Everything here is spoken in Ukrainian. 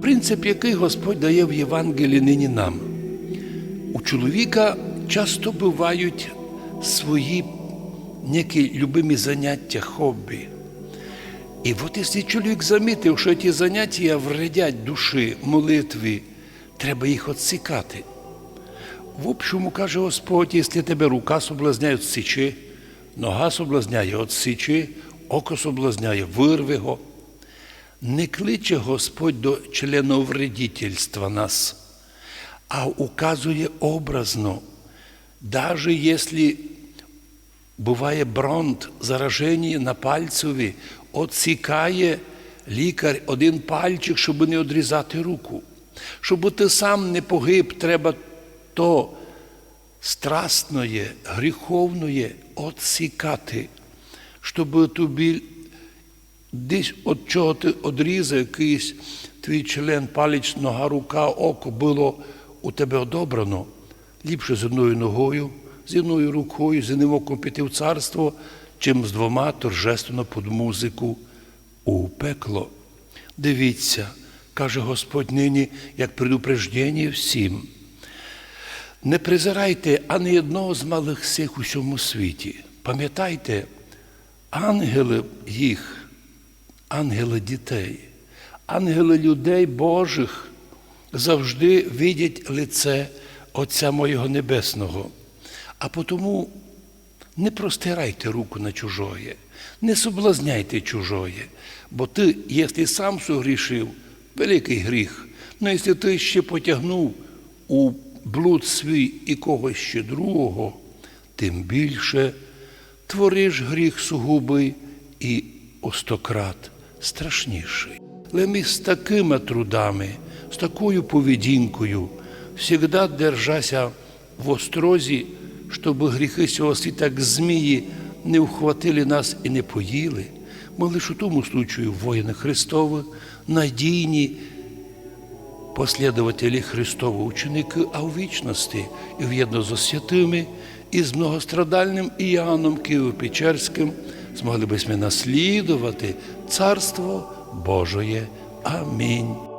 Принцип, який Господь дає в Євангелії нині нам. У чоловіка часто бувають свої некі любимі заняття, хобі. І от якщо чоловік замітив, що ті заняття вредять душі, молитві, треба їх відсікати. В общому каже Господь, якщо тебе рука соблазняє, відсічи, нога соблазняє, відсічи, око соблазняє, вирви його. Не кличе Господь до членовредительства нас, а указує образно, даже якщо буває бронт, зараження на пальцеві, отсікає лікар один пальчик, щоб не відрізати руку. Щоб ти сам не погиб, треба то страстное, гріховне отсікати, щоб тобі десь від чого ти одрізав якийсь твій член, палець, нога, рука, око було у тебе одобрано, ліпше з одною ногою, з одною рукою, з одним оком піти в царство, чим з двома торжественно під музику у пекло. Дивіться, каже Господь нині, як предупреждення всім. Не презирайте ані одного з малих сих у всьому світі. Пам'ятайте, ангели їх, ангели дітей, ангели людей Божих завжди видять лице Отця Моєго Небесного. А потому не простирайте руку на чужое, не соблазняйте чужое, бо ти, якщо сам согрішив, великий гріх, ну якщо ти ще потягнув у блуд свій і когось ще другого, тим більше твориш гріх сугубий і остократ страшніший. Але ми з такими трудами, з такою поведінкою завжди держася в острозі, щоб гріхи цього світа, як змії, не вхватили нас і не поїли. Ми лише у тому случаю воїни Христові, надійні послідователі Христового ученики, а у вічності і в'єдно з святими, і з многострадальним Іоанном Києво-Печерським змогли б ми наслідувати Царство Божоє. Амінь.